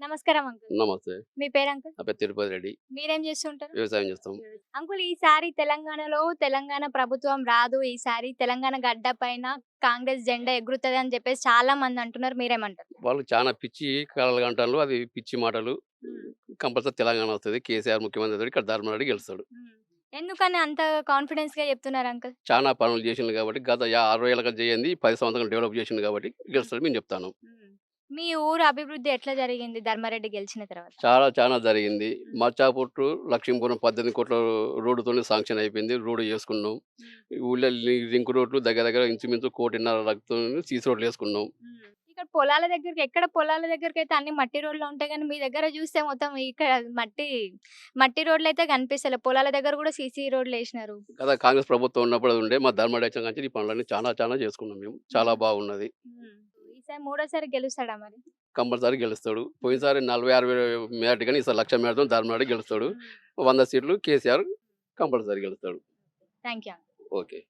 నమస్కారం అంకుల్. నమస్తే. మీ పేరు అంకుల్? నా పేరు తిరుపతి రెడ్డి. మీరేం చేస్తుంటారు? వ్యవసాయం చేస్తాం. అంకుల్ ఈసారి తెలంగాణలో తెలంగాణ ప్రభుత్వం రాదు. ఈసారి తెలంగాణ గడ్డ పైన కాంగ్రెస్ జెండా ఎగురుతుంది అని చెప్పేసి చాలా మంది అంటున్నారు. మీరేమంటారు? వాళ్ళు చాలా పిచ్చి కళలు అంటారు అది పిచ్చి మాటలు. కంపల్సరీ తెలంగాణ వస్తుంది. కేసీఆర్ ముఖ్యమంత్రి ఇక్కడ ధర్మరెడ్డి గెలుస్తాడు. ఎందుకని అంత కాన్ఫిడెన్స్గా చెప్తున్నారు అంకుల్? చాలా పనులు చేసిండు కాబట్టి గత అరవై ఏళ్ళగా చేయండి. పది సంవత్సరాలు డెవలప్ చేసిండు కాబట్టి గెలుస్తాడు. మేము చెప్తాను. మీ ఊరు అభివృద్ధి ఎట్లా జరిగింది? ధర్మారెడ్డి గెలిచిన తర్వాత. చాలా చాలా జరిగింది. మచ్చాపుట్టు లక్ష్మీపురం పద్దెనిమిది కోట్ల రోడ్డుతో శాంక్షన్ అయిపోయింది. రోడ్డు చేసుకున్నాం. ఊళ్ళో లింక్ రోడ్లు దగ్గర దగ్గర ఇంచుమించు కోటిన్నర రక్తం సీసీ రోడ్లు వేసుకున్నాం. ఇక్కడ పొలాల దగ్గరికి ఎక్కడ పొలాల దగ్గరికి అయితే అన్ని మట్టి రోడ్లు ఉంటాయి కానీ మీ దగ్గర చూస్తే మొత్తం ఇక్కడ మట్టి మట్టి రోడ్లు అయితే కనిపిస్తలే. పొలాల దగ్గర కూడా సీసీ రోడ్లు వేసినారు. గత కాంగ్రెస్ ప్రభుత్వం ఉన్నప్పుడు ఉండే. మా వచ్చిన కానీ ఈ పనులన్నీ చాలా చాలా చేసుకున్నాం మేము. చాలా బాగున్నది. ఈసారి మూడోసారి గెలుస్తాడా మరి? కంపల్సరీ గెలుస్తాడు. పోయినసారి నలభై అరవై మేరట్ కానీ ఈసారి లక్ష మేరతో ధర్మరెడ్డి గెలుస్తాడు. వంద సీట్లు కేసీఆర్ కంపల్సరీ గెలుస్తాడు. Thank you okay.